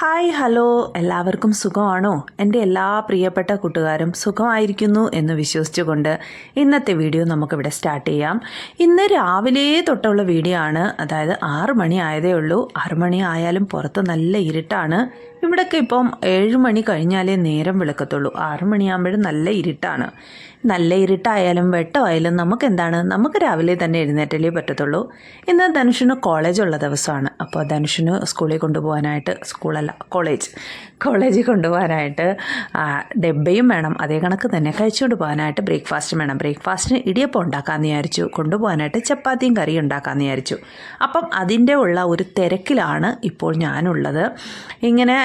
Hi hello. എല്ലാവർക്കും സുഖമാണോ? എന്റെ എല്ലാ പ്രിയപ്പെട്ട കൂട്ടുകാരും സുഖമായിരിക്കുന്നു എന്ന് വിശ്വസിച്ചുകൊണ്ട് ഇന്നത്തെ വീഡിയോ നമുക്കിവിടെ സ്റ്റാർട്ട് ചെയ്യാം. ഇന്ന് രാവിലെ തൊട്ടുള്ള വീഡിയോ ആണ്. അതായത് ആറ് മണി ആയതേ ഉള്ളൂ. ആറ് മണി ആയാലും പുറത്ത് നല്ല ഇരുട്ടാണ്. ഇവിടൊക്കെ ഇപ്പം ഏഴ് മണി കഴിഞ്ഞാലേ നേരം വിളക്കത്തുള്ളൂ. ആറു മണിയാകുമ്പോഴും നല്ല ഇരുട്ടാണ്. നല്ല ഇരുട്ടായാലും വെട്ടമായാലും നമുക്ക് എന്താണ് നമുക്ക് രാവിലെ തന്നെ എഴുന്നേറ്റല്ലേ പറ്റത്തുള്ളൂ. ഇന്ന് ധനുഷിന് കോളേജുള്ള ദിവസമാണ്. അപ്പോൾ ധനുഷിന് സ്കൂളിൽ കൊണ്ടുപോകാനായിട്ട് സ്കൂളല്ല കോളേജ് കോളേജിൽ കൊണ്ടുപോകാനായിട്ട് ഡെബയും വേണം. അതേ കണക്ക് തന്നെ കഴിച്ചുകൊണ്ട് പോകാനായിട്ട് ബ്രേക്ക്ഫാസ്റ്റും വേണം. ബ്രേക്ക്ഫാസ്റ്റിന് ഇടിയപ്പം ഉണ്ടാക്കാമെന്ന് വിചാരിച്ചു. കൊണ്ടുപോകാനായിട്ട് ചപ്പാത്തിയും കറിയും ഉണ്ടാക്കാമെന്ന് വിചാരിച്ചു. അപ്പം അതിന്റെ ഉള്ള ഒരു തിരക്കിലാണ് ഇപ്പോൾ ഞാനുള്ളത്. ഇങ്ങനെ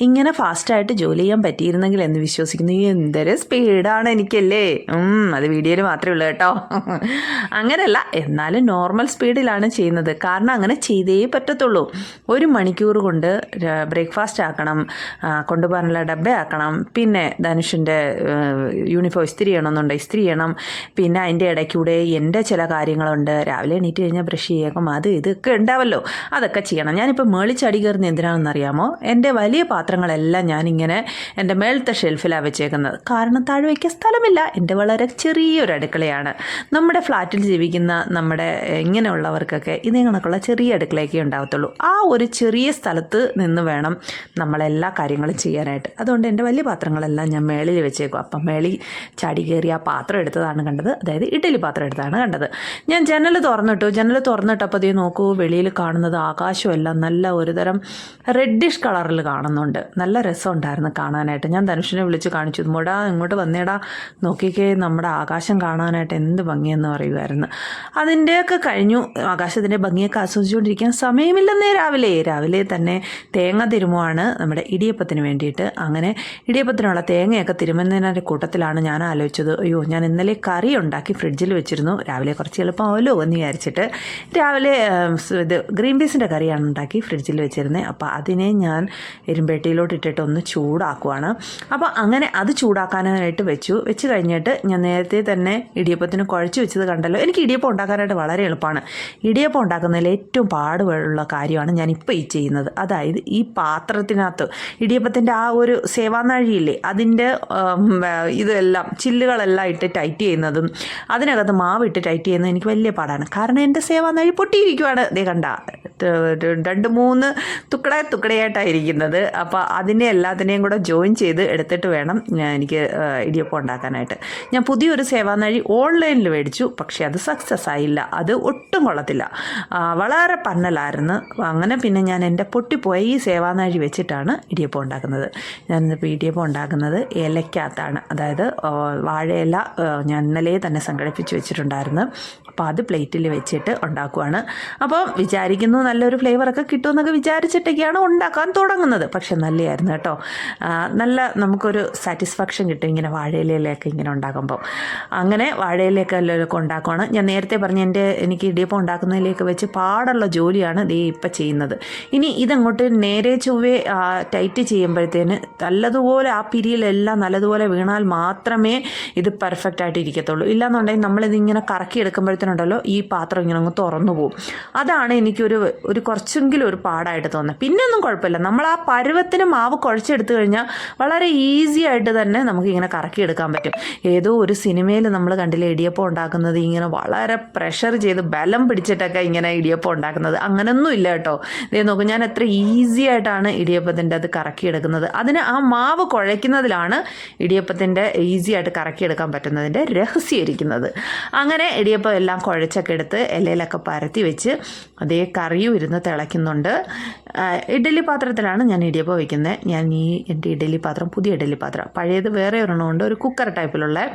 ഇങ്ങനെ ഫാസ്റ്റായിട്ട് ജോലി ചെയ്യാൻ പറ്റിയിരുന്നെങ്കിൽ എന്ന് വിശ്വസിക്കുന്നു. എന്തൊരു സ്പീഡാണ് എനിക്കല്ലേ? അത് വീഡിയോയിൽ മാത്രമേ ഉള്ളൂ കേട്ടോ. അങ്ങനെയല്ല എന്നാലും നോർമൽ സ്പീഡിലാണ് ചെയ്യുന്നത്. കാരണം അങ്ങനെ ചെയ്തേ പറ്റത്തുള്ളൂ. ഒരു മണിക്കൂർ കൊണ്ട് ബ്രേക്ക്ഫാസ്റ്റ് ആക്കണം കൊണ്ടുപോകാനുള്ള ഡബ്ബ ആക്കണം. പിന്നെ ധനുഷിന്റെ യൂണിഫോം ഇസ്തിരി ചെയ്യണമെന്നുണ്ട് ഇസ്തിരി ചെയ്യണം. പിന്നെ അതിന്റെ ഇടയ്ക്കൂടെ എന്റെ ചില കാര്യങ്ങളുണ്ട്. രാവിലെ എണീറ്റ് കഴിഞ്ഞാൽ ബ്രഷ് ചെയ്യേക്കും അത് ഇതൊക്കെ ഉണ്ടാവല്ലോ. അതൊക്കെ ചെയ്യണം. ഞാനിപ്പോൾ മേളിച്ചടി ചടി കയറുന്ന എന്തിനാണെന്ന് അറിയാമോ എന്റെ വലിയ പാത്രങ്ങളെല്ലാം ഞാനിങ്ങനെ എന്റെ മേളത്തെ ഷെൽഫിലാണ് വെച്ചേക്കുന്നത്. കാരണം താഴെ വയ്ക്കാൻ സ്ഥലമില്ല. എന്റെ വളരെ ചെറിയൊരു അടുക്കളയാണ്. നമ്മുടെ ഫ്ലാറ്റിൽ ജീവിക്കുന്ന നമ്മുടെ ഇങ്ങനെയുള്ളവർക്കൊക്കെ ഇതേ കണക്കുള്ള ചെറിയ അടുക്കളയൊക്കെ ഉണ്ടാകത്തുള്ളൂ ആ ഒരു ചെറിയ സ്ഥലത്ത് നിന്ന് വേണം നമ്മളെല്ലാ കാര്യങ്ങളും ചെയ്യാനായിട്ട്. അതുകൊണ്ട് എന്റെ വലിയ പാത്രങ്ങളെല്ലാം ഞാൻ മേളിൽ വെച്ചേക്കും. അപ്പം മേളിൽ ചാടി കയറി ആ പാത്രം എടുത്തതാണ് കണ്ടത്. അതായത് ഇഡലി പാത്രം എടുത്തതാണ് കണ്ടത്. ഞാൻ ജനൽ തുറന്നിട്ടു. ജനൽ തുറന്നിട്ടപ്പോൾ അതേ നോക്കൂ വെളിയിൽ കാണുന്നത് ആകാശമല്ല നല്ല ഒരുതരം റെഡിഷ് കളറിൽ കാണുന്നുണ്ട്. നല്ല രസമുണ്ടായിരുന്നു കാണാനായിട്ട്. ഞാൻ ധനുഷിനെ വിളിച്ച് കാണിച്ചു. മുടാ ഇങ്ങോട്ട് വന്നേടാ. നോക്കിക്കേ നമ്മുടെ ആകാശം കാണാനായിട്ട് എന്ത് ഭംഗിയെന്ന് പറയുമായിരുന്നു അതിന്റെയൊക്കെ കഴിഞ്ഞു. ആകാശത്തിന്റെ ഭംഗിയൊക്കെ ആസ്വദിച്ചുകൊണ്ടിരിക്കാൻ സമയമില്ലെന്നേ രാവിലെ. രാവിലെ തന്നെ തേങ്ങ തിരുമുവാണ് നമ്മുടെ ഇടിയപ്പത്തിന് വേണ്ടിയിട്ട്. അങ്ങനെ ഇടിയപ്പത്തിനുള്ള തേങ്ങയൊക്കെ തിരുമുന്നതിന്റെ കൂട്ടത്തിലാണ് ഞാൻ ആലോചിച്ചത്. അയ്യോ ഞാൻ ഇന്നലെ കറി ഉണ്ടാക്കി ഫ്രിഡ്ജിൽ വെച്ചിരുന്നു. രാവിലെ കുറച്ച് എളുപ്പമാവല്ലോ എന്ന് വിചാരിച്ചിട്ട് രാവിലെ ഇത് ഗ്രീൻ പീസിന്റെ കറിയാണ് ഉണ്ടാക്കി ഫ്രിഡ്ജിൽ വെച്ചിരുന്നത് അപ്പോൾ അതിനെ ഞാൻ എരുമ്പേട്ടിയിലോട്ട് ഇട്ടിട്ട് ഒന്ന് ചൂടാക്കുവാണ്. അപ്പോൾ അങ്ങനെ അത് ചൂടാക്കാനായിട്ട് വെച്ചു. വെച്ച് കഴിഞ്ഞിട്ട് ഞാൻ നേരത്തെ തന്നെ ഇടിയപ്പത്തിന് കുഴച്ച് വെച്ചത് കണ്ടല്ലോ. എനിക്ക് ഇടിയപ്പം ഉണ്ടാക്കാനായിട്ട് വളരെ എളുപ്പമാണ്. ഇടിയപ്പം ഉണ്ടാക്കുന്നതിൽ ഏറ്റവും പാടുള്ള കാര്യമാണ് ഞാൻ ഈ ചെയ്യുന്നത്. അതായത് ഈ പാത്രത്തിനകത്ത് ഇടിയപ്പത്തിന്റെ ആ ഒരു സേവാനാഴിയില്ലേ അതിന്റെ ഇതെല്ലാം ചില്ലുകളെല്ലാം ഇട്ട് ടൈറ്റ് ചെയ്യുന്നതും അതിനകത്ത് മാവ് ഇട്ട് ടൈറ്റ് ചെയ്യുന്നത് എനിക്ക് വലിയ പാടാണ്. കാരണം എന്റെ സേവാനാഴി പൊട്ടിയിരിക്കുവാണ്. ദേ കണ്ട രണ്ട് മൂന്ന് തുക്കട തുക്കടയായിട്ടായിരിക്കുന്നത് അപ്പോൾ അതിനെ എല്ലാത്തിനെയും കൂടെ ജോയിൻ ചെയ്ത് എടുത്തിട്ട് വേണം ഞാൻ എനിക്ക് ഇടിയപ്പം ഉണ്ടാക്കാനായിട്ട്. ഞാൻ പുതിയൊരു സേവാനഴി ഓൺലൈനിൽ മേടിച്ചു പക്ഷേ അത് സക്സസ് ആയില്ല. അത് ഒട്ടും കൊള്ളത്തില്ല. വളരെ പന്നലായിരുന്നു. അങ്ങനെ പിന്നെ ഞാൻ എന്റെ പൊട്ടിപ്പോയ ഈ സേവാനഴി വെച്ചിട്ടാണ് ഇടിയപ്പം ഉണ്ടാക്കുന്നത്. ഞാനിപ്പോൾ ഇടിയപ്പം ഉണ്ടാക്കുന്നത് ഇലയ്ക്കകത്താണ് അതായത് വാഴയില ഞാൻ ഇന്നലെ തന്നെ സംഘടിപ്പിച്ച് വെച്ചിട്ടുണ്ടായിരുന്നു. അപ്പോൾ അത് പ്ലേറ്റിൽ വെച്ചിട്ട് ഉണ്ടാക്കുവാണ്. അപ്പോൾ വിചാരിക്കുന്നു നല്ലൊരു ഫ്ലേവറൊക്കെ കിട്ടുമെന്നൊക്കെ വിചാരിച്ചിട്ടൊക്കെയാണ് ഉണ്ടാക്കാൻ തുടങ്ങുന്നത്. പക്ഷെ നല്ലതായിരുന്നു കേട്ടോ. നല്ല നമുക്കൊരു സാറ്റിസ്ഫാക്ഷൻ കിട്ടും ഇങ്ങനെ വാഴയിലയിലൊക്കെ ഇങ്ങനെ ഉണ്ടാക്കുമ്പോൾ അങ്ങനെ വാഴയിലയൊക്കെ എല്ലാവരൊക്കെ ഉണ്ടാക്കുവാണ് ഞാൻ നേരത്തെ പറഞ്ഞ എന്റെ എനിക്ക് ഇടിയപ്പം ഉണ്ടാക്കുന്നതിലേക്ക് വെച്ച് പാടുള്ള ജോലിയാണ് ദേ ഇപ്പം ചെയ്യുന്നത്. ഇനി ഇതങ്ങോട്ട് നേരെ ചൊവ്വേ ടൈറ്റ് ചെയ്യുമ്പോഴത്തേന് നല്ലതുപോലെ ആ പിരിയിലെല്ലാം നല്ലതുപോലെ വീണാൽ മാത്രമേ ഇത് പെർഫെക്റ്റ് ആയിട്ട് ഇരിക്കത്തുള്ളൂ ഇല്ലാന്നുണ്ടെങ്കിൽ നമ്മളിതിങ്ങനെ കറക്കി എടുക്കുമ്പോഴത്തേനുണ്ടല്ലോ ഈ പാത്രം ഇങ്ങനെ അങ്ങ് തുറന്നു പോകും. അതാണ് എനിക്കൊരു ഒരു കുറച്ചെങ്കിലും ഒരു പാടായിട്ട് തോന്നുന്നത്. പിന്നെ ഒന്നും കുഴപ്പമില്ല. നമ്മൾ ആ പരുവത്തിന് മാവ് കുഴച്ചെടുത്തു കഴിഞ്ഞാൽ വളരെ ഈസി ആയിട്ട് തന്നെ നമുക്ക് ഇങ്ങനെ കറക്കി എടുക്കാൻ പറ്റും. ഏതോ ഒരു സിനിമയിൽ നമ്മൾ കണ്ടില്ലേ ഇടിയപ്പം ഉണ്ടാക്കുന്നത്? ഇങ്ങനെ വളരെ പ്രഷർ ചെയ്ത് ബലം പിടിച്ചിട്ടൊക്കെ ഇങ്ങനെ ഇടിയപ്പം ഉണ്ടാക്കുന്നത്. അങ്ങനൊന്നും ഇല്ല കേട്ടോ. ഇതേ നോക്കും ഞാൻ എത്ര ഈസി ആയിട്ടാണ് ഇടിയപ്പത്തിന്റെ അത് കറക്കിയെടുക്കുന്നത്. അതിന് ആ മാവ് കുഴയ്ക്കുന്നതിലാണ് ഇടിയപ്പത്തിന്റെ ഈസി ആയിട്ട് കറക്കിയെടുക്കാൻ പറ്റുന്നതിന്റെ രഹസ്യം ഇരിക്കുന്നത്. അങ്ങനെ ഇടിയപ്പം എല്ലാം കുഴച്ചൊക്കെ എടുത്ത് ഇലയിലൊക്കെ പരത്തി വെച്ച് അതേ കറിയും ഇരുന്ന് തിളയ്ക്കുന്നുണ്ട്. ഇഡ്ഡലി പാത്രത്തിലാണ് ഞാൻ ഇടിയപ്പം വയ്ക്കുന്നത് ഞാൻ ഈ എന്റെ ഇഡലി പാത്രം പുതിയ ഇഡലി പാത്രം. പഴയത് വേറെ ഒരെണ്ണമുണ്ട് ഒരു കുക്കർ ടൈപ്പിലുള്ള.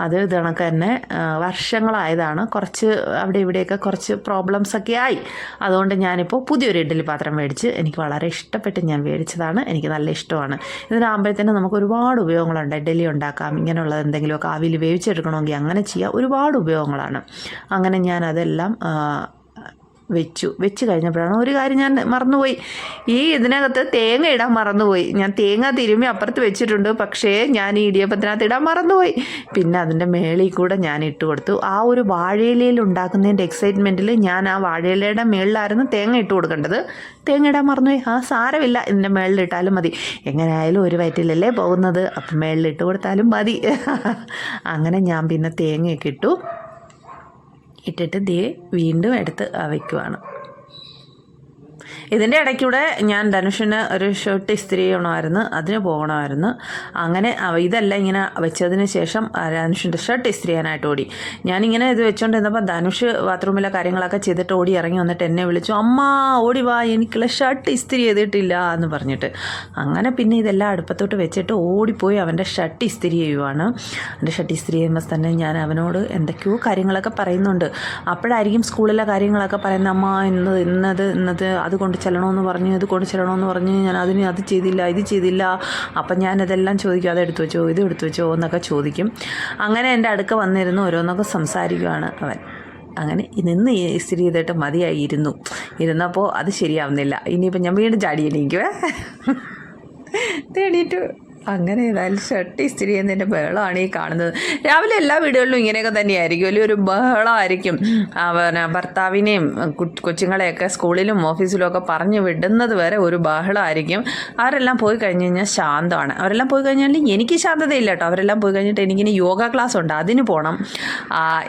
അത് ഇത് കണക്ക് തന്നെ വർഷങ്ങളായതാണ്. കുറച്ച് അവിടെ ഇവിടെയൊക്കെ കുറച്ച് പ്രോബ്ലംസ് ഒക്കെ ആയി. അതുകൊണ്ട് ഞാനിപ്പോൾ പുതിയൊരു ഇഡലി പാത്രം മേടിച്ച് എനിക്ക് വളരെ ഇഷ്ടപ്പെട്ട് ഞാൻ മേടിച്ചതാണ്. എനിക്ക് നല്ല ഇഷ്ടമാണ്. ഇതിനാകുമ്പോഴത്തേനും നമുക്ക് ഒരുപാട് ഉപയോഗങ്ങളുണ്ട്. ഇഡലി ഉണ്ടാക്കാം ഇങ്ങനെയുള്ള എന്തെങ്കിലുമൊക്കെ ആവിയിൽ വേവിച്ചെടുക്കണമെങ്കിൽ അങ്ങനെ ചെയ്യാം. ഒരുപാട് ഉപയോഗങ്ങളാണ്. അങ്ങനെ ആ, വെച്ചു. വെച്ച് കഴിഞ്ഞപ്പോഴാണ് ഒരു കാര്യം ഞാൻ മറന്നുപോയി. ഈ ഇതിനകത്ത് തേങ്ങ ഇടാൻ മറന്നുപോയി. ഞാൻ തേങ്ങ തിരുമ്മി അപ്പുറത്ത് വെച്ചിട്ടുണ്ട്. പക്ഷേ ഞാൻ ഈ ഇടിയപ്പത്തിനകത്ത് ഇടാൻ മറന്നുപോയി. പിന്നെ അതിന്റെ മേളിൽ കൂടെ ഞാൻ ഇട്ട് കൊടുത്തു. ആ ഒരു വാഴയിലയിൽ ഉണ്ടാക്കുന്നതിന്റെ എക്സൈറ്റ്മെന്റിൽ ഞാൻ ആ വാഴയിലയുടെ മേളിലായിരുന്നു തേങ്ങ ഇട്ട് കൊടുക്കേണ്ടത്. തേങ്ങ ഇടാൻ മറന്നുപോയി. ആ സാരമില്ല. ഇതിന്റെ മേളിലിട്ടാലും മതി. എങ്ങനെയായാലും ഒരു വയറ്റിലല്ലേ പോകുന്നത്. അപ്പം മേളിലിട്ട് കൊടുത്താലും മതി. അങ്ങനെ ഞാൻ പിന്നെ തേങ്ങയൊക്കെ ഇട്ടു. ഇട്ടിട്ട് ദേ വീണ്ടും എടുത്ത് വയ്ക്കുവാണ് ഇതിന്റെ ഇടയ്ക്കൂടെ ഞാൻ ധനുഷിന് ഒരു ഷർട്ട് ഇസ്തിരി ചെയ്യണമായിരുന്നു അതിന് പോകണമായിരുന്നു. അങ്ങനെ ഇതെല്ലാം ഇങ്ങനെ വെച്ചതിന് ശേഷം ധനുഷിന്റെ ഷർട്ട് ഇസ്തിരി ചെയ്യാനായിട്ട് ഓടി. ഞാനിങ്ങനെ ഇത് വെച്ചുകൊണ്ടിരുന്നപ്പോൾ ധനുഷ് ബാത്റൂമിലെ കാര്യങ്ങളൊക്കെ ചെയ്തിട്ട് ഓടി ഇറങ്ങി വന്നിട്ട് എന്നെ വിളിച്ചു അമ്മ ഓടി വാ എനിക്കുള്ള ഷർട്ട് ഇസ്തിരി ചെയ്തിട്ടില്ല എന്ന് പറഞ്ഞിട്ട്. അങ്ങനെ പിന്നെ ഇതെല്ലാം അടുപ്പത്തോട്ട് വെച്ചിട്ട് ഓടിപ്പോയി അവന്റെ ഷർട്ട് ഇസ്തിരി ചെയ്യുവാണ്. എന്റെ ഷർട്ട് ഇസ്തിരി ചെയ്യുമ്പോൾ തന്നെ ഞാൻ അവനോട് എന്തൊക്കെയോ കാര്യങ്ങളൊക്കെ പറയുന്നുണ്ട്. അപ്പോഴായിരിക്കും സ്കൂളിലെ കാര്യങ്ങളൊക്കെ പറയുന്നത് അമ്മ ഇന്നത് ഇന്നത് ഇന്നത് അത് കൊണ്ട് ചെല്ലണമെന്ന് പറഞ്ഞു ഇത് കൊണ്ട് ചെല്ലണമെന്ന് പറഞ്ഞ് ഞാൻ അതിന് അത് ചെയ്തില്ല ഇത് ചെയ്തില്ല. അപ്പം ഞാൻ ഇതെല്ലാം ചോദിക്കും അത് എടുത്തു വെച്ചോ ഇത് എടുത്തു വെച്ചോ എന്നൊക്കെ ചോദിക്കും. അങ്ങനെ എന്റെ അടുക്ക വന്നിരുന്ന് ഓരോന്നൊക്കെ സംസാരിക്കുവാണ് അവൻ. അങ്ങനെ നിന്ന് ഇസ്തിരി ചെയ്തിട്ട് മതിയായി ഇരുന്നു ഇരുന്നപ്പോൾ അത് ശരിയാവുന്നില്ല. ഇനിയിപ്പോൾ ഞാൻ വീണ്ടും ചാടി എണീക്കുവേ. തേടിയിട്ട് അങ്ങനെ ഏതായാലും ഷർട്ട് ഇസ്തിരി ചെയ്യുന്നതിന്റെ ബഹളമാണ് ഈ കാണുന്നത്. രാവിലെ എല്ലാ വീടുകളിലും ഇങ്ങനെയൊക്കെ തന്നെയായിരിക്കും. വലിയൊരു ബഹളമായിരിക്കും. പിന്നെ ഭർത്താവിനെയും കൊച്ചുങ്ങളെയൊക്കെ സ്കൂളിലും ഓഫീസിലും ഒക്കെ പറഞ്ഞു വിടുന്നത് വരെ ഒരു ബഹളമായിരിക്കും. അവരെല്ലാം പോയി കഴിഞ്ഞ് കഴിഞ്ഞാൽ ശാന്തമാണ്. അവരെല്ലാം പോയി കഴിഞ്ഞാൽ എനിക്ക് ശാന്തതയില്ല കേട്ടോ. അവരെല്ലാം പോയി കഴിഞ്ഞിട്ട് എനിക്കിനി യോഗ ക്ലാസ് ഉണ്ട്. അതിന് പോകണം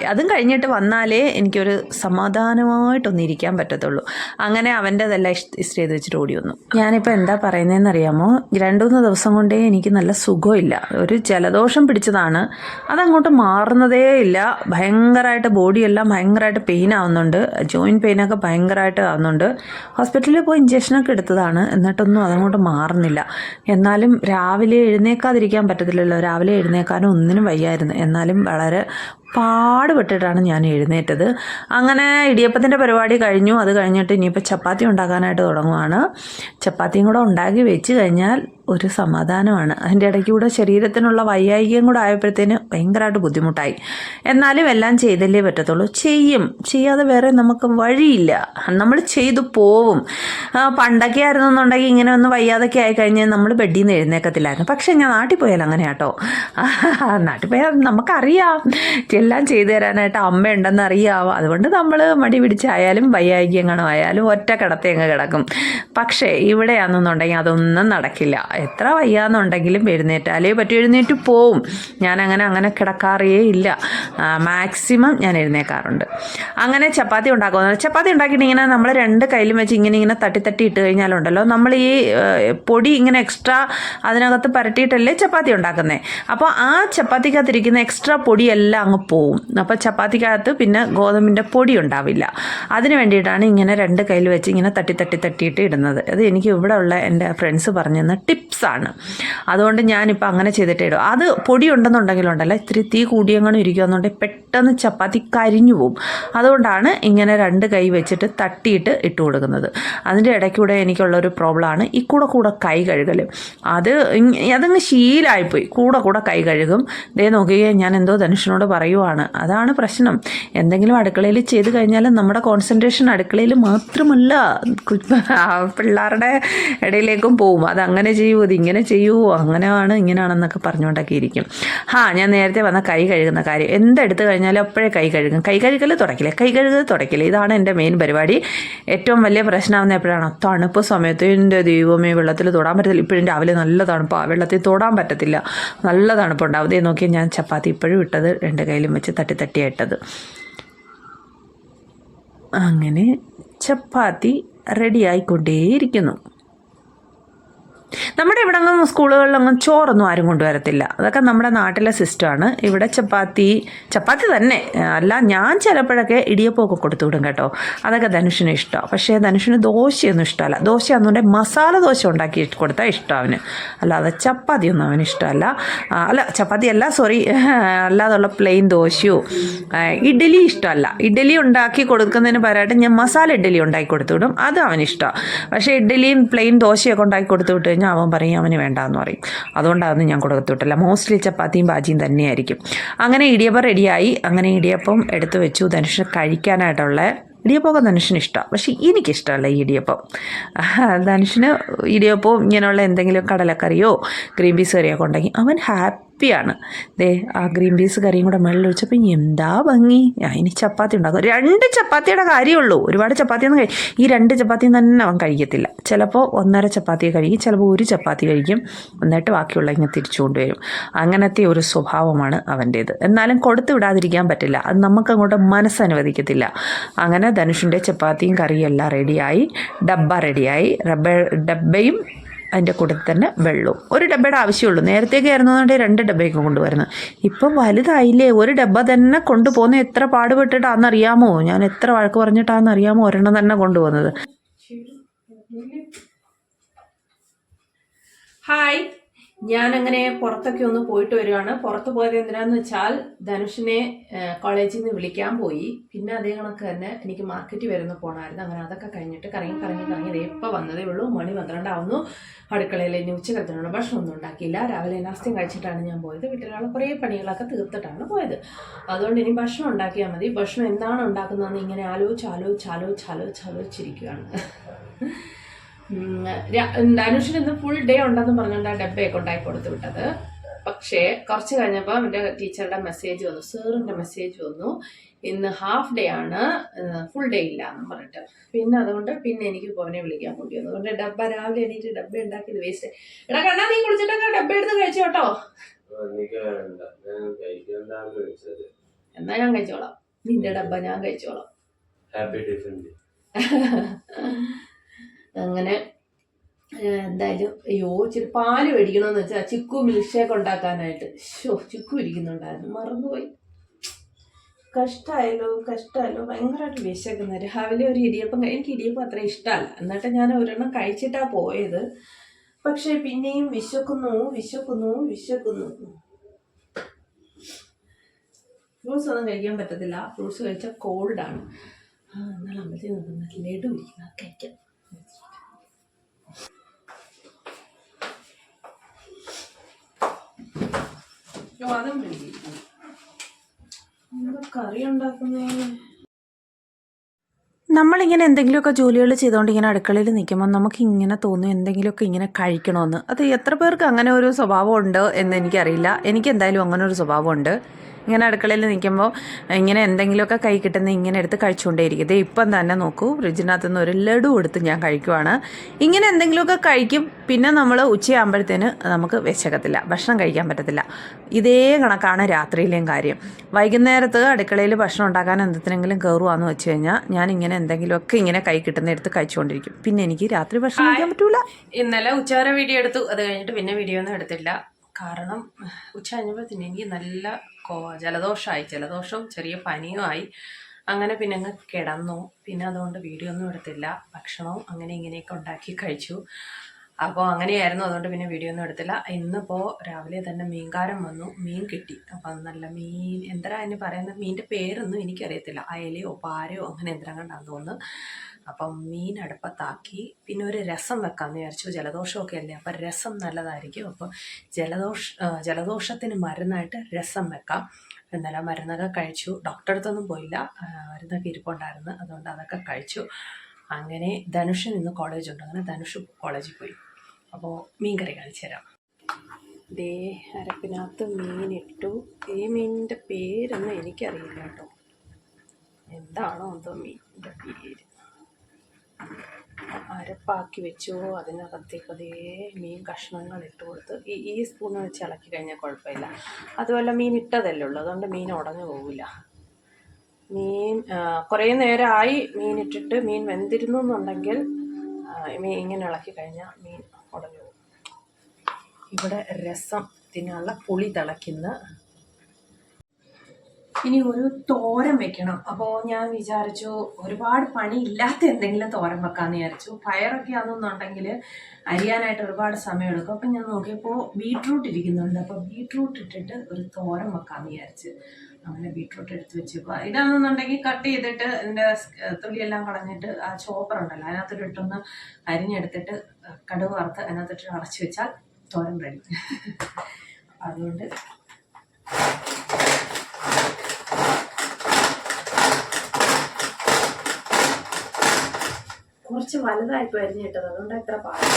അതും കഴിഞ്ഞിട്ട് വന്നാലേ എനിക്കൊരു സമാധാനമായിട്ടൊന്ന് ഇരിക്കാൻ പറ്റത്തുള്ളൂ. അങ്ങനെ അവന്റെതെല്ലാം ഇസ്തിരി ചെയ്ത് വെച്ചിട്ട് ഓടി വന്നു. ഞാനിപ്പോൾ എന്താ പറയുന്നതെന്ന് അറിയാമോ രണ്ടു മൂന്ന് ദിവസം കൊണ്ടേ എനിക്ക് നല്ല സുഖമില്ല. ഒരു ജലദോഷം പിടിച്ചതാണ്. അതങ്ങോട്ട് മാറുന്നതേ ഇല്ല. ഭയങ്കരമായിട്ട് ബോഡിയെല്ലാം ഭയങ്കരമായിട്ട് പെയിൻ ആവുന്നുണ്ട്. ജോയിന്റ് പെയിനൊക്കെ ഭയങ്കരമായിട്ട് ആവുന്നുണ്ട്. ഹോസ്പിറ്റലിൽ പോയി ഇഞ്ചക്ഷനൊക്കെ എടുത്തതാണ്. എന്നിട്ടൊന്നും അതങ്ങോട്ട് മാറുന്നില്ല. എന്നാലും രാവിലെ എഴുന്നേക്കാതിരിക്കാൻ പറ്റത്തില്ലല്ലോ. രാവിലെ എഴുന്നേക്കാനും ഒന്നിനും വയ്യായിരുന്നു. എന്നാലും വളരെ പാടുപെട്ടിട്ടാണ് ഞാൻ എഴുന്നേറ്റത്. അങ്ങനെ ഇടിയപ്പത്തിന്റെ പരിപാടി കഴിഞ്ഞു. അത് കഴിഞ്ഞിട്ട് ഇനിയിപ്പോൾ ചപ്പാത്തി ഉണ്ടാക്കാനായിട്ട് തുടങ്ങുവാണ്. ചപ്പാത്തിയും കൂടെ ഉണ്ടാക്കി വെച്ച് കഴിഞ്ഞാൽ ഒരു സമാധാനമാണ്. അതിന്റെ ഇടയ്ക്ക് കൂടെ ശരീരത്തിനുള്ള വൈയായികയും കൂടെ ആയപ്പോഴത്തേന് ഭയങ്കരമായിട്ട് ബുദ്ധിമുട്ടായി. എന്നാലും എല്ലാം ചെയ്തല്ലേ പറ്റത്തുള്ളൂ. ചെയ്യും. ചെയ്യാതെ വേറെ നമുക്ക് വഴിയില്ല. നമ്മൾ ചെയ്തു പോവും. പണ്ടൊക്കെ ആയിരുന്നു എന്നുണ്ടെങ്കിൽ ഇങ്ങനെ ഒന്ന് വയ്യാതൊക്കെ ആയി കഴിഞ്ഞാൽ നമ്മൾ ബെഡിൽ നിന്ന് എഴുന്നേക്കത്തില്ലായിരുന്നു. പക്ഷേ ഞാൻ നാട്ടിൽ പോയാൽ അങ്ങനെ കേട്ടോ നാട്ടിൽ പോയാൽ നമുക്കറിയാം. എല്ലാം ചെയ്തു തരാനായിട്ട് അമ്മ ഉണ്ടെന്ന് അറിയാവോ? അതുകൊണ്ട് നമ്മൾ മടി പിടിച്ചായാലും വയ്യായികങ്ങളും ആയാലും ഒറ്റ കിടത്തി അങ്ങ് കിടക്കും. പക്ഷേ ഇവിടെയാണെന്നുണ്ടെങ്കിൽ അതൊന്നും നടക്കില്ല. എത്ര വയ്യാന്നുണ്ടെങ്കിലും എഴുന്നേറ്റാലേ പറ്റും. എഴുന്നേറ്റ് പോവും. ഞാൻ അങ്ങനെ അങ്ങനെ കിടക്കാറേ ഇല്ല. മാക്സിമം ഞാൻ എഴുന്നേക്കാറുണ്ട്. അങ്ങനെ ചപ്പാത്തി ഉണ്ടാക്കുന്നത് ചപ്പാത്തി ഉണ്ടാക്കിയിട്ട് ഇങ്ങനെ നമ്മൾ രണ്ട് കയ്യിലും വെച്ച് ഇങ്ങനെ ഇങ്ങനെ തട്ടി തട്ടി ഇട്ട് കഴിഞ്ഞാലുണ്ടല്ലോ നമ്മൾ ഈ പൊടി ഇങ്ങനെ എക്സ്ട്രാ അതിനകത്ത് പരട്ടിയിട്ടല്ലേ ചപ്പാത്തി ഉണ്ടാക്കുന്നത് അപ്പോൾ ആ ചപ്പാത്തിക്കകത്തിരിക്കുന്ന എക്സ്ട്രാ പൊടിയെല്ലാം അങ്ങ് പോവും. അപ്പോൾ ചപ്പാത്തിക്കകത്ത് പിന്നെ ഗോതമ്പിന്റെ പൊടി ഉണ്ടാവില്ല. അതിന് വേണ്ടിയിട്ടാണ് ഇങ്ങനെ രണ്ട് കയ്യിൽ വെച്ച് ഇങ്ങനെ തട്ടി തട്ടി തട്ടിയിട്ട് ഇടുന്നത്. അത് എനിക്ക് ഇവിടെ ഉള്ള എന്റെ ഫ്രണ്ട്സ് പറഞ്ഞു തന്ന ടിപ്സാണ് അതുകൊണ്ട് ഞാനിപ്പോൾ അങ്ങനെ ചെയ്തിട്ടേ ഇടും. അത് പൊടി ഉണ്ടെന്നുണ്ടെങ്കിലുണ്ടല്ലോ ഇത്തിരി തീ കൂടിയങ്ങനെ ഇരിക്കുകയെന്നുണ്ടെങ്കിൽ പെട്ടെന്ന് ചപ്പാത്തി കരിഞ്ഞു പോവും. അതുകൊണ്ടാണ് ഇങ്ങനെ രണ്ട് കൈ വെച്ചിട്ട് തട്ടിയിട്ട് ഇട്ട് കൊടുക്കുന്നത്. അതിന്റെ ഇടയ്ക്കൂടെ എനിക്കുള്ളൊരു പ്രോബ്ലമാണ് ഈ കൂടെ കൂടെ കൈ കഴുകൽ അത് അതങ്ങ് ശീലമായിപ്പോയി കൂടെ കൂടെ കൈ കഴുകും. ദേ നോക്കുകയും ഞാൻ എന്തോ ധനുഷിനോട് പറയുവാണ് അതാണ് പ്രശ്നം. എന്തെങ്കിലും അടുക്കളയിൽ ചെയ്ത് കഴിഞ്ഞാൽ നമ്മുടെ കോൺസെൻട്രേഷൻ അടുക്കളയിൽ മാത്രമല്ല. പിള്ളേരുടെ ഇടയിലേക്കും പോവും. അത് അങ്ങനെ ചെയ്യൂ അത് ഇങ്ങനെ ചെയ്യൂ അങ്ങനെയാണ് ഇങ്ങനെയാണെന്നൊക്കെ പറഞ്ഞുകൊണ്ടൊക്കെ ഇരിക്കും ഹാ ഞാൻ നേരത്തെ വന്ന കൈ കഴുകുന്ന കാര്യം. എന്തെടുത്ത് കഴിഞ്ഞാലും അപ്പോഴേ കൈ കഴുകും. കൈ കഴുകൽ തുടക്കില്ല? കൈ കഴുകൽ തുടക്കില്ല? ഇതാണ് എന്റെ മെയിൻ പരിപാടി. ഏറ്റവും വലിയ പ്രശ്നമാകുന്ന എപ്പോഴാണ്? തണുപ്പ് സമയത്ത് എന്റെ ദൈവമേ വെള്ളത്തിൽ തൊടാൻ പറ്റത്തില്ല. ഇപ്പോഴും രാവിലെ നല്ല തണുപ്പാണ് വെള്ളത്തിൽ തൊടാൻ പറ്റത്തില്ല. നല്ല തണുപ്പുണ്ടാവും. അതേ നോക്കി ഞാൻ ചപ്പാത്തി ഇപ്പോഴും ഇട്ടത് രണ്ട് കയ്യിലും വെച്ച് തട്ടി തട്ടി ഇട്ടത് അങ്ങനെ ചപ്പാത്തി റെഡിയായിക്കൊണ്ടേയിരിക്കുന്നു നമ്മുടെ ഇവിടെ അങ്ങ് സ്കൂളുകളിലൊന്നും ചോറൊന്നും ആരും കൊണ്ടുവരത്തില്ല. അതൊക്കെ നമ്മുടെ നാട്ടിലെ സിസ്റ്റമാണ്. ഇവിടെ ചപ്പാത്തി ചപ്പാത്തി തന്നെ. അല്ല ഞാൻ ചിലപ്പോഴൊക്കെ ഇടിയപ്പമൊക്കെ കൊടുത്തു വിടും കേട്ടോ. അതൊക്കെ ധനുഷിന് ഇഷ്ടമാണ്. പക്ഷേ ധനുഷിന് ദോശയൊന്നും ഇഷ്ടമല്ല. ദോശ എന്നുണ്ടെങ്കിൽ മസാല ദോശ ഉണ്ടാക്കി കൊടുത്താൽ ഇഷ്ടം അവന്. അല്ലാതെ ചപ്പാത്തിയൊന്നും അവന് ഇഷ്ടമല്ല. അല്ല ചപ്പാത്തി അല്ല സോറി അല്ലാതുള്ള പ്ലെയിൻ ദോശയോ ഇഡലി ഇഷ്ടമല്ല. ഇഡലി ഉണ്ടാക്കി കൊടുക്കുന്നതിന് പകരമായിട്ട് ഞാൻ മസാല ഇഡലി ഉണ്ടാക്കി കൊടുത്തു വിടും അത് അവനിഷ്ടമാണ് പക്ഷേ ഇഡലിയും പ്ലെയിൻ ദോശയൊക്കെ ഉണ്ടാക്കി കൊടുത്തു വിട്ട് കഴിഞ്ഞാൽ അവൻ പറയും അവന് വേണ്ടാന്ന് പറയും. അതുകൊണ്ടാണ് ഞാൻ കൊടുത്തുവിട്ടില്ല മോസ്റ്റ്ലി ചപ്പാത്തിയും ബാജിയും തന്നെയായിരിക്കും. അങ്ങനെ ഇടിയപ്പം റെഡിയായി അങ്ങനെ ഇടിയപ്പം എടുത്തു വെച്ചു. ധനുഷ് കഴിക്കാനായിട്ടുള്ള ഇടിയപ്പമൊക്കെ ധനുഷിന് ഇഷ്ടമാണ് പക്ഷേ എനിക്കിഷ്ടമല്ല ഈ ഇടിയപ്പം. ധനുഷിന് ഇടിയപ്പവും ഇങ്ങനെയുള്ള എന്തെങ്കിലും കടലക്കറിയോ ഗ്രീൻ പീസ് കറിയൊക്കെ ഉണ്ടെങ്കിൽ അവൻ ഹാപ്പിയാണ് ദേ ആ ഗ്രീൻ പീസ് കറിയും കൂടെ മുകളിൽ ഒഴിച്ചപ്പോൾ ഇനി എന്താ ഭംഗി? ഞാൻ ഇനി ചപ്പാത്തി ഉണ്ടാക്കും. രണ്ട് ചപ്പാത്തിയുടെ കാര്യമുള്ളൂ ഒരുപാട് ചപ്പാത്തിയൊന്നും കഴി ഈ രണ്ട് ചപ്പാത്തിയും തന്നെ അവൻ കഴിക്കത്തില്ല. ചിലപ്പോൾ ഒന്നര ചപ്പാത്തി കഴിക്കും ചിലപ്പോൾ ഒരു ചപ്പാത്തി കഴിക്കും. എന്നിട്ട് ബാക്കിയുള്ള ഇങ്ങനെ തിരിച്ചു കൊണ്ടുവരും. അങ്ങനത്തെ ഒരു സ്വഭാവമാണ് അവന്റേത്. എന്നാലും കൊടുത്തു വിടാതിരിക്കാൻ പറ്റില്ല. അത് നമുക്കങ്ങോട്ട് മനസ്സനുവദിക്കത്തില്ല അങ്ങനെ ധനുഷിന്റെ ചപ്പാത്തിയും കറിയും എല്ലാം റെഡിയായി ഡബ്ബ റെഡിയായി റബ്ബ ഡബ്ബയും അതിന്റെ കൂടെ തന്നെ വെള്ളവും. ഒരു ഡബ്ബയുടെ ആവശ്യമുള്ളൂ. നേരത്തേക്ക് ആയിരുന്നുണ്ടെങ്കിൽ രണ്ട് ഡബ്ബയൊക്കെ കൊണ്ടുവരുന്നത് ഇപ്പം വലുതായില്ലേ? ഒരു ഡബ്ബ തന്നെ കൊണ്ടുപോകുന്ന എത്ര പാടുപെട്ടിട്ടാണെന്നറിയാമോ? ഞാൻ എത്ര വഴക്ക് പറഞ്ഞിട്ടാണെന്നറിയാമോ? ഒരെണ്ണം തന്നെ കൊണ്ടുപോകുന്നത് ഹായ് ഞാനങ്ങനെ പുറത്തൊക്കെ ഒന്ന് പോയിട്ട് വരികയാണ്. പുറത്ത് പോയത് എന്തിനാന്ന് വെച്ചാൽ ധനുഷിനെ കോളേജിൽ നിന്ന് വിളിക്കാൻ പോയി. പിന്നെ അതേ കണക്ക് തന്നെ എനിക്ക് മാർക്കറ്റ് വരുന്ന പോകണമായിരുന്നു അങ്ങനെ അതൊക്കെ കഴിഞ്ഞിട്ട് കറങ്ങി കറങ്ങി കറങ്ങി ഇപ്പം വന്നതേ ഉള്ളൂ. മണി പന്ത്രണ്ടാവുന്നു. അടുക്കളയിൽ ഇനി ഉച്ചക്കത്തിനുള്ള ഭക്ഷണമൊന്നും ഉണ്ടാക്കിയില്ല. രാവിലെ നാസ്തയും കഴിച്ചിട്ടാണ് ഞാൻ പോയത്. വീട്ടിലുള്ള കുറേ പണികളൊക്കെ തീർത്തിട്ടാണ് പോയത്. അതുകൊണ്ട് ഇനി ഭക്ഷണം ഉണ്ടാക്കിയാൽ മതി. ഭക്ഷണം എന്താണ് ഉണ്ടാക്കുന്നതെന്ന് ഇങ്ങനെ ആലോചിച്ച് ആലോചിച്ച് ആലോചിച്ച് ആലോചിച്ച് ആലോചിച്ചിരിക്കുകയാണ് ധനുഷിന് ഇന്ന് ഫുൾ ഡേ ഉണ്ടെന്ന് പറഞ്ഞുകൊണ്ട് ആ ഡബ്ബയൊക്കെ ഉണ്ടാക്കി കൊടുത്തു വിട്ടത്. പക്ഷേ കുറച്ച് കഴിഞ്ഞപ്പോൾ എന്റെ ടീച്ചറുടെ മെസ്സേജ് വന്നു സാറിന്റെ മെസ്സേജ് വന്നു. ഇന്ന് ഹാഫ് ഡേ ആണ് ഫുൾ ഡേ ഇല്ല എന്ന് പറഞ്ഞിട്ട്. പിന്നെ അതുകൊണ്ട് പിന്നെ എനിക്ക് പോവനെ വിളിക്കാൻ കൂടി വന്നു. അതുകൊണ്ട് ഡബ്ബ രാവിലെ എണീറ്റ് ഡബ്ബ ഉണ്ടാക്കിയത് വേസ്റ്റ് എടാ കണ്ണാ നീ കുളിച്ചിട്ടൊക്കെ ഡബ്ബ എടുത്ത് കഴിച്ചു കേട്ടോ എനിക്ക് എന്നാ ഞാൻ കഴിച്ചോളാം. നിന്റെ ഡബ്ബ ഞാൻ കഴിച്ചോളാം. ഹാപ്പി ടിഫിൻ ഡേ അങ്ങനെ എന്തായാലും അയ്യോ ഇച്ചിരി പാൽ മേടിക്കണമെന്ന് വെച്ചാൽ ചിക്കു മിൽക്ക് ഷേക്ക് ഉണ്ടാക്കാനായിട്ട്. ഷോ ചിക്കു ഇരിക്കുന്നുണ്ടായിരുന്നു. മറന്നുപോയി. കഷ്ടമായല്ലോ കഷ്ടമായല്ലോ ഭയങ്കരമായിട്ട് വിശക്കുന്ന. രാവിലെ ഒരു ഇടിയപ്പം എനിക്ക് ഇടിയപ്പം അത്ര ഇഷ്ടമല്ല. എന്നിട്ട് ഞാൻ ഒരെണ്ണം കഴിച്ചിട്ടാ പോയത്. പക്ഷെ പിന്നെയും വിശക്കുന്നു വിശക്കുന്നു വിശക്കുന്നു. ഫ്രൂട്ട്സ് ഒന്നും കഴിക്കാൻ പറ്റത്തില്ല. ഫ്രൂട്ട്സ് കഴിച്ചാൽ കോൾഡാണ് എന്നാൽ അമ്പലത്തിൽ നിൽക്കുന്ന ലഡു ഇരിക്കുന്ന കഴിക്കാം. നമ്മളിങ്ങനെ എന്തെങ്കിലുമൊക്കെ ജോലികൾ ചെയ്തുകൊണ്ട് ഇങ്ങനെ അടുക്കളയിൽ നിൽക്കുമ്പോൾ നമുക്ക് ഇങ്ങനെ തോന്നും എന്തെങ്കിലുമൊക്കെ ഇങ്ങനെ കഴിക്കണമെന്ന്. അത് എത്ര പേർക്ക് അങ്ങനെ ഒരു സ്വഭാവം ഉണ്ട് എന്ന് എനിക്കറിയില്ല. എനിക്ക് എന്തായാലും അങ്ങനെ ഒരു സ്വഭാവമുണ്ട്. ഇങ്ങനെ അടുക്കളയിൽ നിൽക്കുമ്പോൾ ഇങ്ങനെ എന്തെങ്കിലുമൊക്കെ കൈ കിട്ടുന്ന ഇങ്ങനെ എടുത്ത് കഴിച്ചുകൊണ്ടേയിരിക്കും. ദേ ഇപ്പം തന്നെ നോക്കൂ ഫ്രിഡ്ജിനകത്ത് നിന്ന് ഒരു ലഡു എടുത്ത് ഞാൻ കഴിക്കുവാണ്. ഇങ്ങനെ എന്തെങ്കിലുമൊക്കെ കഴിക്കും പിന്നെ നമ്മൾ ഉച്ചയാകുമ്പോഴത്തേന് നമുക്ക് വിശക്കത്തില്ല ഭക്ഷണം കഴിക്കാൻ പറ്റത്തില്ല. ഇതേ കണക്കാണ് രാത്രിയിലെയും കാര്യം. വൈകുന്നേരത്ത് അടുക്കളയിൽ ഭക്ഷണം ഉണ്ടാക്കാൻ എന്തെങ്കിലും കയറുവാന്ന് വെച്ച് കഴിഞ്ഞാൽ ഞാൻ ഇങ്ങനെ എന്തെങ്കിലുമൊക്കെ ഇങ്ങനെ കൈ കിട്ടുന്ന എടുത്ത് കഴിച്ചുകൊണ്ടിരിക്കും. പിന്നെ എനിക്ക് രാത്രി ഭക്ഷണം കഴിക്കാൻ പറ്റൂല. ഇന്നലെ ഉച്ചവരെ വീഡിയോ എടുത്തു അത് കഴിഞ്ഞിട്ട് പിന്നെ വീഡിയോ ഒന്നും എടുത്തില്ല. കാരണം ഉച്ച കഴിഞ്ഞപ്പോഴത്തേന് എനിക്ക് നല്ല കോ ജലദോഷമായി ജലദോഷവും ചെറിയ പനിയും ആയി. അങ്ങനെ പിന്നെ അങ്ങ് കിടന്നു. പിന്നെ അതുകൊണ്ട് വീഡിയോ ഒന്നും എടുത്തില്ല. ഭക്ഷണവും അങ്ങനെ ഇങ്ങനെയൊക്കെ ഉണ്ടാക്കി കഴിച്ചു. അപ്പോൾ അങ്ങനെയായിരുന്നു. അതുകൊണ്ട് പിന്നെ വീഡിയോ ഒന്നും എടുത്തില്ല. ഇന്നിപ്പോൾ രാവിലെ തന്നെ മീൻകാരം വന്നു. മീൻ കിട്ടി. അപ്പം നല്ല മീൻ. എന്തരാ അതിന് പറയുന്നത്? മീനിന്റെ പേരൊന്നും എനിക്കറിയത്തില്ല. അയലയോ പാരയോ അങ്ങനെ എന്തരാ കണ്ടാന്ന് തോന്നുന്നു. അപ്പം മീൻ അടുപ്പത്താക്കി. പിന്നെ ഒരു രസം വെക്കാമെന്ന് വിചാരിച്ചു. ജലദോഷമൊക്കെ അല്ലേ? അപ്പം രസം നല്ലതായിരിക്കും. അപ്പോൾ ജലദോഷ ജലദോഷത്തിന് മരുന്നായിട്ട് രസം വെക്കാം. എന്നാലും മരുന്നൊക്കെ കഴിച്ചു. ഡോക്ടറെ അടുത്തൊന്നും പോയില്ല. മരുന്നൊക്കെ ഇരിപ്പുണ്ടായിരുന്നു. അതുകൊണ്ട് അതൊക്കെ കഴിച്ചു. അങ്ങനെ ധനുഷ് നിന്ന് കോളേജ് ഉണ്ട്. അങ്ങനെ ധനുഷ് കോളേജിൽ പോയി. അപ്പോൾ മീൻ കറി കാണിച്ചു തരാം. ദേ അരപ്പിനകത്ത് മീനിട്ടു. ഈ മീനിന്റെ പേരൊന്നും എനിക്കറിയില്ല കേട്ടോ. എന്താണോ എന്തോ മീനിന്റെ പേര്. അരപ്പാക്കി വെച്ചു. അതിനകത്തേക്ക് അതേ മീൻ കഷ്ണങ്ങൾ ഇട്ട് കൊടുത്ത് ഈ ഈ സ്പൂൺ വെച്ച് ഇളക്കി കഴിഞ്ഞാൽ കുഴപ്പമില്ല. അതുപോലെ മീൻ ഇട്ടതല്ലേ ഉള്ളൂ. അതുകൊണ്ട് മീൻ ഉടഞ്ഞു പോവില്ല. മീൻ കുറേ നേരമായി മീൻ ഇട്ടിട്ട് മീൻ വെന്തിരുന്നു എന്നുണ്ടെങ്കിൽ മീൻ ഇങ്ങനെ ഇളക്കി കഴിഞ്ഞാൽ മീൻ ഉടഞ്ഞു പോകും. ഇവിടെ രസത്തിനുള്ള പുളി തിളയ്ക്കുന്ന ഇനി ഒരു തോരൻ വെക്കണം. അപ്പോൾ ഞാൻ വിചാരിച്ചു ഒരുപാട് പണി ഇല്ലാത്ത എന്തെങ്കിലും തോരൻ വെക്കാമെന്ന് വിചാരിച്ചു. പയറൊക്കെ ആണെന്നുണ്ടെങ്കിൽ അരിയാനായിട്ട് ഒരുപാട് സമയം എടുക്കും അപ്പം ഞാൻ നോക്കിയപ്പോൾ ബീട്രൂട്ട് ഇരിക്കുന്നുണ്ട്. അപ്പോൾ ബീട്രൂട്ട് ഇട്ടിട്ട് ഒരു തോരൻ വെക്കാമെന്ന് വിചാരിച്ച് അങ്ങനെ ബീട്രൂട്ട് എടുത്ത് വെച്ചപ്പോൾ ഇതാണെന്നുണ്ടെങ്കിൽ കട്ട് ചെയ്തിട്ട് എന്റെ തൊലിയെല്ലാം കളഞ്ഞിട്ട് ആ ചോപ്പർ ഉണ്ടല്ലോ അതിനകത്തോട്ട് ഇട്ടൊന്ന് അരിഞ്ഞെടുത്തിട്ട് കടുക് വറുത്ത് അതിനകത്തോട്ട് അടച്ചു വെച്ചാൽ തോരൻ റെഡി അതുകൊണ്ട് കുറച്ച് വലുതായിപ്പോൾ കിട്ടുന്നത്. അതുകൊണ്ട് എത്ര പാട്.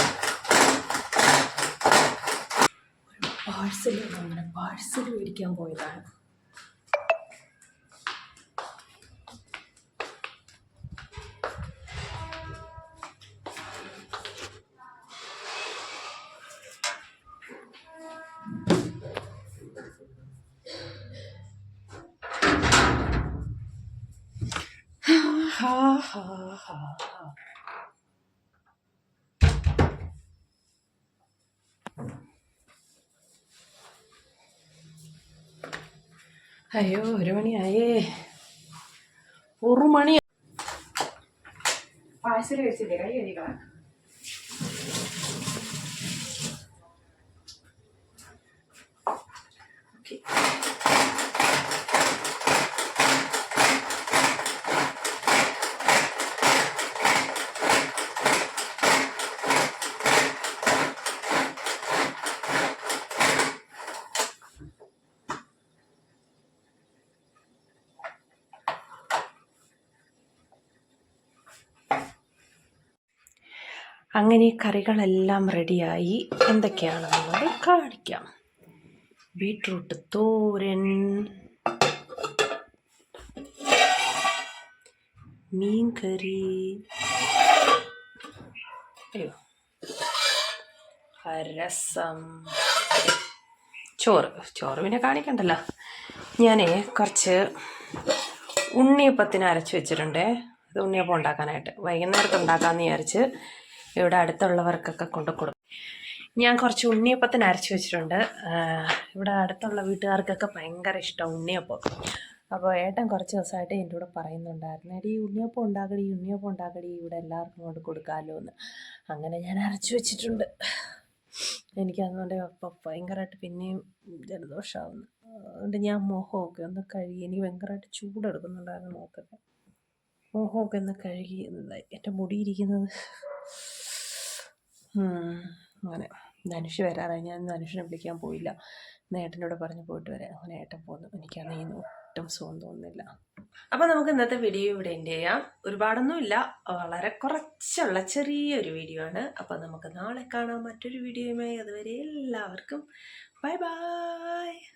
പാഴ്സൽ അങ്ങനെ മേടിക്കാൻ പോയതാണ്. ha ha ha ഹാ. അയ്യോ ഒരു മണിയായേ. ഒരു മണി പാഴ്സൽ വെച്ചില്ലേ കൈ കഴിക്കണം അങ്ങനെ കറികളെല്ലാം റെഡിയായി എന്തൊക്കെയാണെന്നുള്ളത് കാണിക്കാം. ബീട്രൂട്ട് തോരൻ. മീൻ കറി. അയ്യോ. രസം. ചോറ്. ചോറ് പിന്നെ കാണിക്കണ്ടല്ലോ. ഞാൻ കുറച്ച് ഉണ്ണിയപ്പത്തിന് അരച്ച് വെച്ചിട്ടുണ്ട്. അത് ഉണ്ണിയപ്പം ഉണ്ടാക്കാനായിട്ട്. വൈകുന്നേരത്ത് ഉണ്ടാക്കാമെന്ന് വിചാരിച്ച് ഇവിടെ അടുത്തുള്ളവർക്കൊക്കെ കൊണ്ടു കൊടുക്കും. ഞാൻ കുറച്ച് ഉണ്ണിയപ്പത്തിന് അരച്ചു വെച്ചിട്ടുണ്ട്. ഇവിടെ അടുത്തുള്ള വീട്ടുകാർക്കൊക്കെ ഭയങ്കര ഇഷ്ടം ഉണ്ണിയപ്പം. അപ്പോൾ ഏട്ടൻ കുറച്ച് ദിവസമായിട്ട് എന്റെ കൂടെ പറയുന്നുണ്ടായിരുന്നു എടി ഉണ്ണിയപ്പം ഉണ്ടാക്കടി ഉണ്ണിയപ്പം ഉണ്ടാക്കടി ഇവിടെ എല്ലാവർക്കും കൊണ്ട് കൊടുക്കാമല്ലോ എന്ന് അങ്ങനെ ഞാൻ അരച്ചു വെച്ചിട്ടുണ്ട്. എനിക്ക് അതുകൊണ്ട് അപ്പോൾ ഭയങ്കരമായിട്ട് പിന്നെയും ജലദോഷമാവുന്നു അതുകൊണ്ട് ഞാൻ മുഖമൊക്കെ ഒന്ന് കഴുകി എനിക്ക് ഭയങ്കരമായിട്ട് ചൂടെടുക്കുന്നുണ്ടായിരുന്നു മുഖത്തൊക്കെ മുഖമൊക്കെ ഒന്ന് കഴുകി എന്റെ മുടി ഇരിക്കുന്നത് ഉം, അങ്ങനെ. ധനുഷ് വരാറായി. ഞാൻ ധനുഷിനെ വിളിക്കാൻ പോയില്ല. നേട്ടനോട് പറഞ്ഞ് പോയിട്ട് വരാം അങ്ങനെ ഏട്ടൻ പോന്നു. എനിക്കാണെങ്കിൽ ഒട്ടും സുഖം തോന്നുന്നില്ല. അപ്പം നമുക്ക് ഇന്നത്തെ വീഡിയോ ഇവിടെ എൻഡ് ചെയ്യാം. ഒരുപാടൊന്നുമില്ല. വളരെ കുറച്ചുള്ള ചെറിയൊരു വീഡിയോ ആണ്. അപ്പം നമുക്ക് നാളെ കാണാം മറ്റൊരു വീഡിയോയുമായി. അതുവരെ എല്ലാവർക്കും ബൈ ബൈ.